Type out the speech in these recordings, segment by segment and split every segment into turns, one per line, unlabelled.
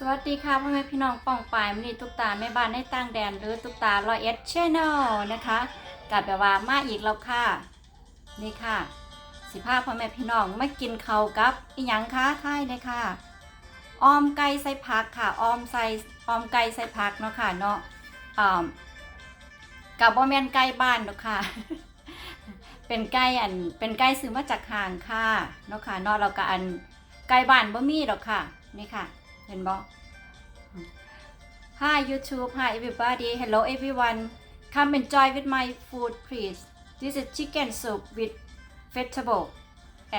สวัสดีค่ะพ่อแม่พี่น้องป้องปายมอนีตุ๊กตาแม่บ้านในต่างแดนหรือตุ๊กตาลอยเอสชแนลนะคะกับแบบว่ามาอีกแล้วค่ะ นี่ค่ะ สิพาพ่อแม่พี่น้องไมากินเขากับอีหยังคะท่ายเลยค่ะออมไก่ใส่ผักค่ะออมใส่ออมไก่ใส่ผักเนาะค่ะเนาะอ่ากับบ่แม่นไก่บ้านเนาะค่ะ เป็นไก่อันเป็นไก่ซื้อมาจากห่างค่ะเนาะค่ะเนาะเราก็อันไก่บ้านบ่มีหรอกค่ะนี่ค่ะ เห็นบ่ Hi YouTube Hi everybody Hello everyone Come enjoy with my food please This is chicken soup with vegetable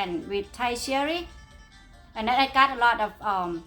and with Thai cherry and then I got a lot of um,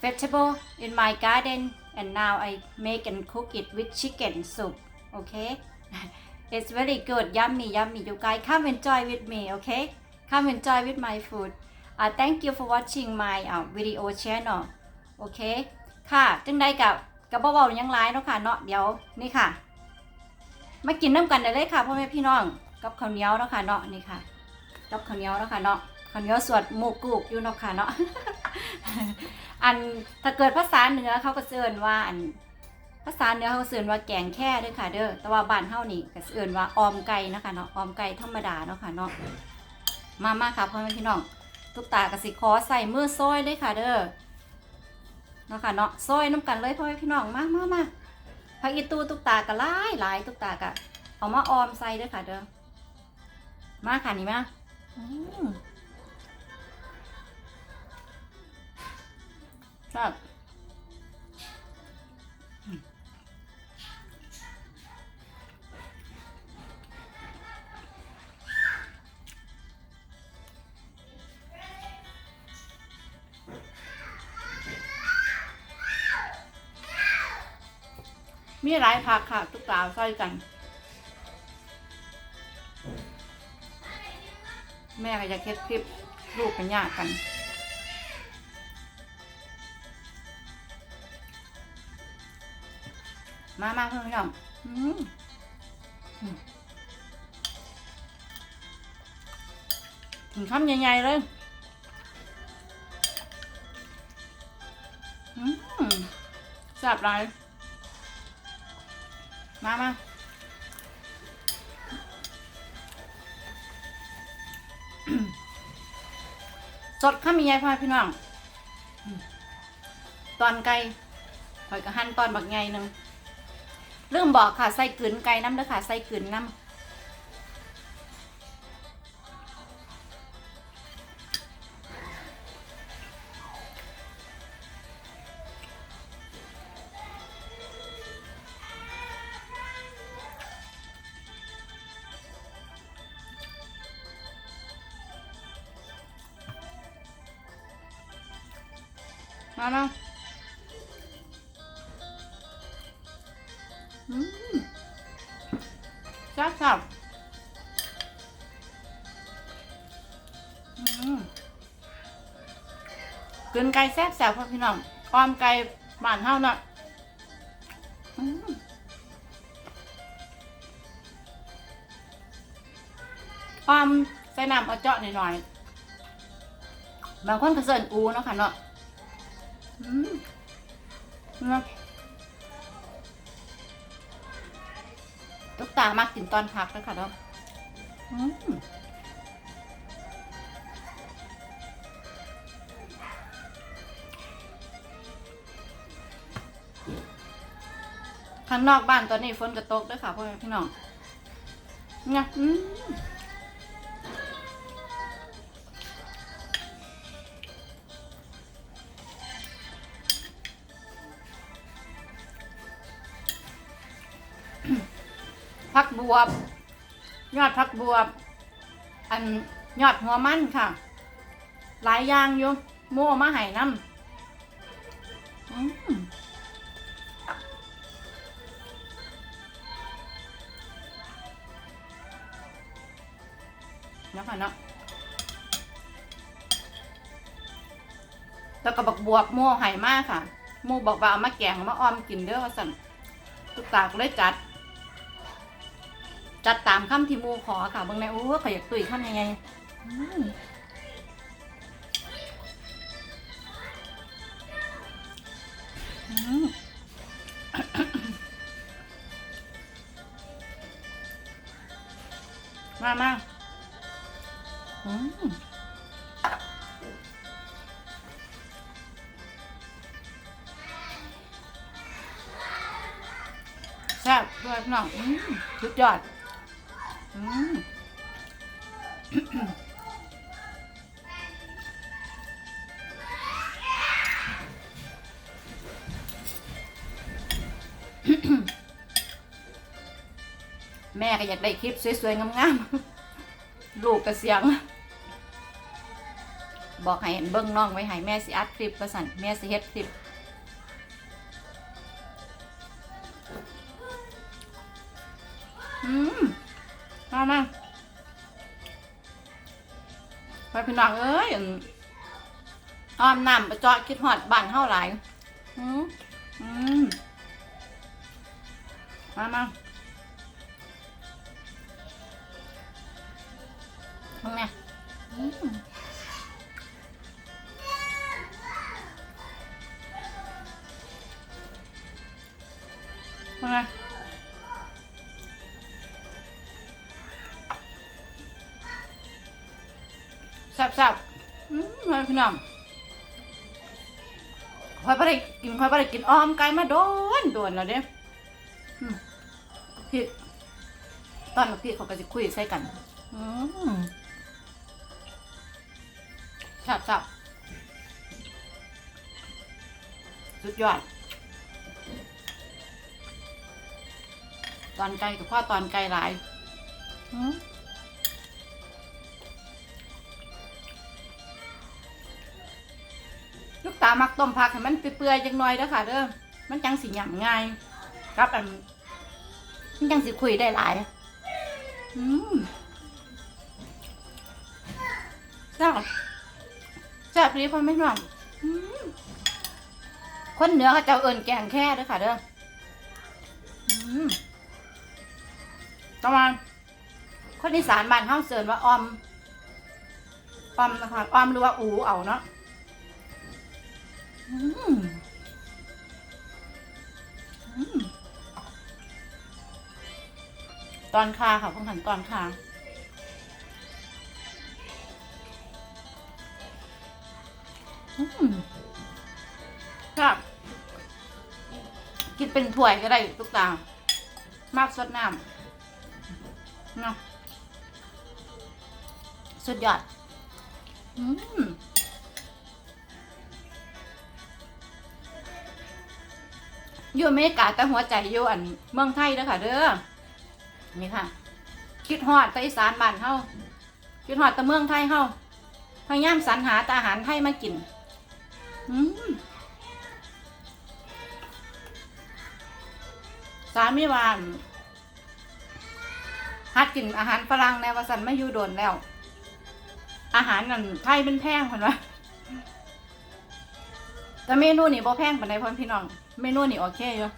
vegetable in my garden and now I make and cook it with chicken soup okay It's very good yummy yummy you guys come enjoy with me okay come enjoy with my food uh, thank you for watching my uh, video channel โอเค ค่ะจึงได้กับกับเบาๆยังไลายเนาะค่ะเนาะเดี๋ยวนี่ค่ะ มากินน้ำกันได้เลยค่ะพ่อแม่พี่น้องกับข้าวเหนียวเนาะค่ะเนาะนี่ค่ะกับข้าวเหนียวเนาะค่ะเนาะข้าวเหนียวสวดหมูกุกอยู่เนาะค่ะเนาะอันถ้าเกิดภาษาเหนือเขาก็เสื่อนว่าอันภาษาเหนือเขาก็เสื่อนว่าแกงแค่ด้วยค่ะ เด้อแต่ว่าบ้านเฮานี่ก็เสื่อนว่าออมไก่เนาะคะเนาะออมไก่ธรรมดาเนาะค่ะเนาะมามาค่ะพ่อแม่พี่น้องทุกตากสิขอใส่มือซอยเลยค่ะ เด้อ เนาะค่ะเนาะซอยน้ำกันเลยพ่อพี่น้องมามามาผักอีตูตุกตากะหลายหลายตุกตากะเอามาออมใส่ด้วยค่ะเด้อมาค่ะนี่มาอืมครับ มีหลายผักค่ะตุกตาใส่กัน แม่ก็จะเก็บคลิปลูกกันยากกันมามาเพื่อนน้องอืมอืมถึงคำใหญ่ๆเลยอืมแซ่บไร มามาสดข้ามียายพาพี่น้อง ตอนไก่หอยกระหั่นตอนบักไงหนึ่งลืมบอกค่ะ ใส่กลืนไก่น้ำเด้อค่ะ ใส่กลืนน้ำ มามาอืมแซ่บสับอืมกลืนไก่แซ่บแซ่บพ่อพี่น้องความไก่บ้านเฮาเนาะอืมความใส่น้ำเอาเจาะหน่อยๆ บางคนก็เสิร์นอูเนาะค่ะเนาะ นะลูกตามากินตอนพักแล้วค่ะเนาะอืมข้างนอกบ้านตอนนี้ฝนกระตกด้วยค่ะพ่อพี่น้องเนี่ย ผักบวบ ยอดผักบวบ อันยอดหัวมันค่ะ หลายอย่างอยู่โม่มาให้น้ำเนาะค่ะเนาะแล้วก็บักบวบโม่ให้มากค่ะโม่บอกว่าเอามาแกงมาออมกินเด้อว่าสั่นตุกตากเลยจัด จัดตามคำที่มูขอค่ะเบางในโอ้ขอยอยากตุยคำยังไงอืมมามาอืมแซ่บด้วยพี่น้องอืมสุดยอด แม่ก็อยากได้คลิปสวยๆงามๆ ลูกกระเสียง บอกให้เบิ้งน้องไว้ให้แม่สิอัดคลิปประสันแม่สิเฮ็ดคลิปอืมมามา ไปพี่น้องเอ้ยอ้อมน้ำไปจอดคิดหอดบ้านเท่าไหร่อืมอืมมามามึงไงอืม ซ่บๆอืมพี่น้องคอยไปได้กินคอยไปได้กินอ้อมไก่มาโดนโดนแล้วเด้อืมพี่ตอนกับพี่เขาก็จะคุยใส่กัน อืมครับครับสุดยอด ตอนไกลกับพ่อตอนไกลหลายหืม ลูกตามักต้มผักให้มันเปื่อยๆจังหน่อยเด้อค่ะเด้อมันจังสิหยำง่ายครับอันมันจังสิคุยได้หลายอืมแซ่บแซ่บดีพ่อไม่หน่องอืมคนเหนือเขาจ้าเอิญแกงแค่เด้วยค่ะเด้ออืมประมาณคนอีสานบ้านเฮาเสิร์นว่าออมออมนะคะออมหรือว่าอูเอาเนาะ ตอนคาค่ะพวกหันตอนคาอืมครับกินเป็นถ้วยก็ได้ทุกตา มากสดน้ำเนาะสุดยอด อืม อยู่อเมริกาแต่หัวใจอยู่อันเมืองไทยเด้อค่ะ เด้อนี่ค่ะ คิดฮอดต่อีสานบ้านเฮาคิดฮอดแต่เมืองไทยเฮาพยายามสรรหาแต่อาหารไทยมากินอืมสามีวานฮัดกินอาหารฝรั่งแนวสันไม่อยู่โดนแล้ว อาหารนั่นไทยเป็นแพงคนวะแต่เมนูนี่บ่แพงปานใดพ่อพี่น้อง เมนูนี่โอเคอยู่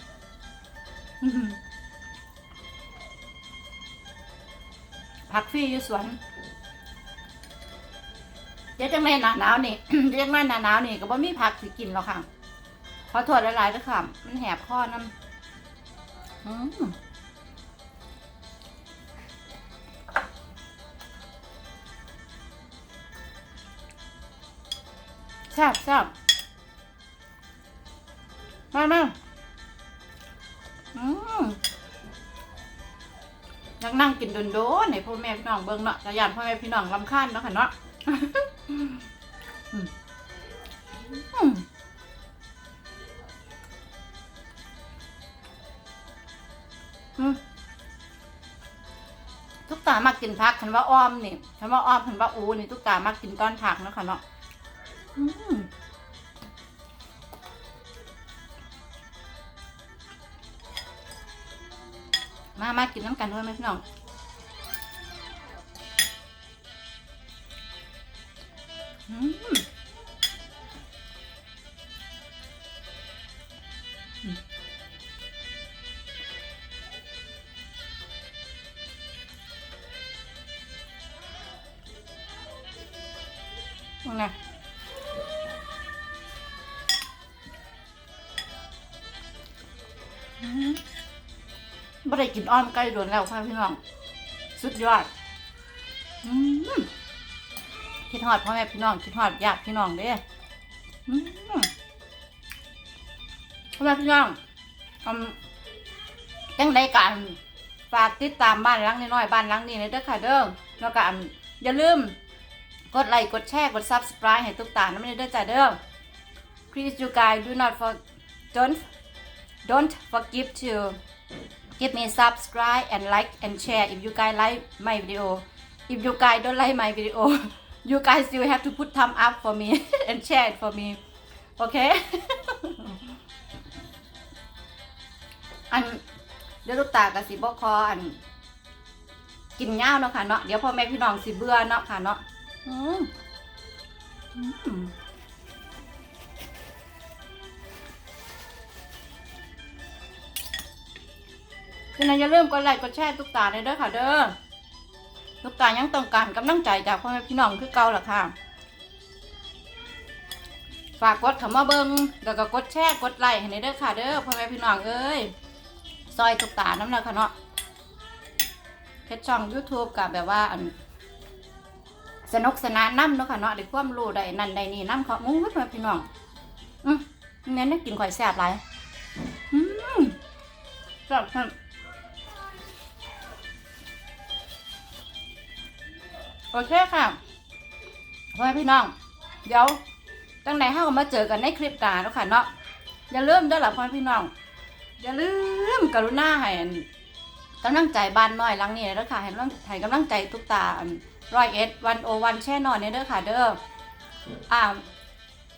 อื้อหือผักฟรีอยู่สวนเดี๋ยวจังในหนาหนาวนี่เดี๋ยวจังในหนาหนาวนี่ก็บ่มีผักสิกินหรอกค่ะขอโทษหลายๆด้วยค่ะ มันแหบคอน้ำอืมแซ่บแซ่บ มาอืมยากนั่งกินโดนๆให้พ่อแม่พี่น้องเบิ่งเนาะแต่ยานพ่อแม่พี่น้องรำคาญเนาะค่ะเนาะทุกตามักกินผักคันว่าอ้อมนี่คันว่าอ้อมคันว่าอูนี่ทุกตามักกินก้อนผักเนาะค่ะเนาะอืม น้ำกันด้วยไหมพี่น้องมอืมว่าไงม บ่ได้กินอ้อมไก่โดนแล้วค่ะพี่น้อง สุดยอดอืมคิดฮอดพ่อแม่พี่น้องคิดฮอดญาติพี่น้องเด้อืมพ่อแม่พี่น้องอืมจังไดกันฝากติดตามบ้านหลังน้อยๆบ้านหลังนี้เลยเด้อค่ะเด้อแล้วก็อันอย่าลืม กดไลค์กดแชร์กด subscribe ให้ตุ๊กตาน้ำมันเด้อจ้าเด้อ please you guys do not for don't don't forget to give me subscribe and like and share if you guys like my video if you guys don't like my video you guys still have to put thumb up for me and share it for me okay อันเดี๋ยวลูกตากับสิบคออัน กินย่าเนาะค่ะเนาะเดี๋ยวพ่อแม่พี่น้องสิเบื่อเนาะค่ะเนาะอืม ฉะนั้นอย่าลืมกดไลค์กดแชร์ทุกตาเลยเด้อค่ะเด้อทุกตายังต้องการกำลังใจจากพ่อแม่พี่น้องคือเก่าล่ะค่ะ ฝากกดเข้ามาเบิ้งแล้วก็กดแชร์กดไลค์ให้ในเด้อค่ะเด้อพ่อแม่พี่น้องเอ้ยซอยทุกตาน้ำแล้วค่ะเนาะเพจช่อง YouTube กับแบบว่าอันสนุกสนานน้ำเนาะค่ะเนาะได้ความรู้ได้นั่นได้นี่น้ำเขามุ้งพ่อแม่พี่น้องอืมเน้นได้กินข่อยแซ่บหลายอืมแซ่บ โอเคค่ะพ่อพี่น้อง เดี๋ยวตั้งไหนห้าก็มาเจอกันในคลิปหน้าแล้วค่ะเนาะอย่าลืมด้อล่ะพ่อพี่น้อง อย่าลืมกรุณาให้อันกำลังใจบ้านน้อยลังนี้แล้วค่ะให้กำลังให้กำลังใจทุกตาร้อยเอ็ดวันโอวันแช่นอนเนี่ยเด้อค่ะ เด้ออ่า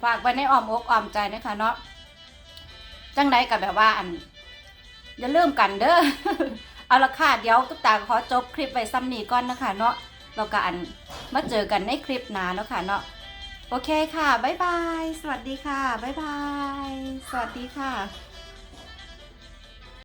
ฝากไว้ในอ้อมอกอ้อมใจนะคะเนาะจังไดกับแบบว่าอันอย่าลืมกันเด้อเอาละค่ะเดี๋ยวตุ๊กตาขอจบคลิปไว้ซ้ำนี้ก่อนนะคะเนาะ แล้วก็อันมาเจอกันในคลิปหน้าเนาะค่ะเนาะโอเคค่ะ บ๊ายบาย สวัสดีค่ะ บ๊ายบาย สวัสดีค่ะ